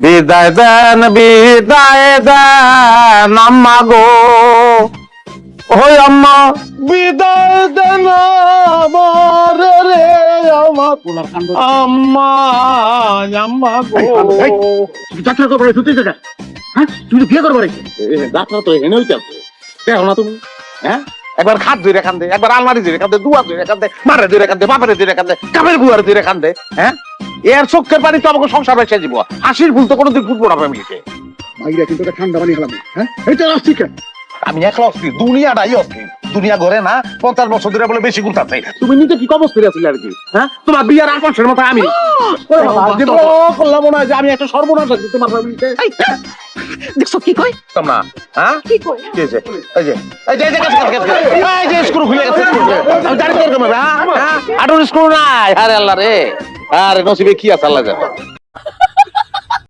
বিদায় দেন বিদায় দেন আম্মা গো। ওই আম্মা বিদায় দেন আমার রে আমার আম্মা আম্মা গো। যাত্রা করব ছুটি জায়গা হ্যাঁ তুই বিয়ে করব যাত্রা তো এখানে হইতে দেখো না তুমি। হ্যাঁ? একবার খাট ধরে খান দে একবার আলমারি ধরে খান দে দুয়া ধরে খান দে মারে ধরে খান দে বাপের ধরে খান দে কাপের বুয়ার ধরে খান দে হ্যাঁ? এর চোখের পানি তো আমাকে সংসার বেঁচে দিব। হাসির ভুল তো কোনোদিন ফুটবো না ফ্যামিলিতে ভাইরা কিন্তু ঠান্ডা পানি খেলাম। হ্যাঁ? এইটা আসছি কেন আমি একলা অস্থির দুনিয়াটাই অস্থির দুনিয়া ঘরে না পঞ্চাশ বছর ধরে বলে বেশি ঘুরতাছে তুমি নিজে কি অবস্থায় আছিলে আর কি? হ্যাঁ? তোমার বিয়ার আট মাসের মতো আমি। করলাম না যে আমি একটা সর্বনাশ আছি তোমার ফ্যামিলিতে কি কই? তোমরা হ্যাঁ? কি কই? এই যে এই যে এই যে। এই যে স্ক্রু খুলে গেছে স্ক্রু আমি দাঁড়িয়ে হ্যাঁ? হ্যাঁ? স্ক্রু নাই। আরে আল্লাহ রে। আরে নসিবে কি আছে আল্লাহ জানে।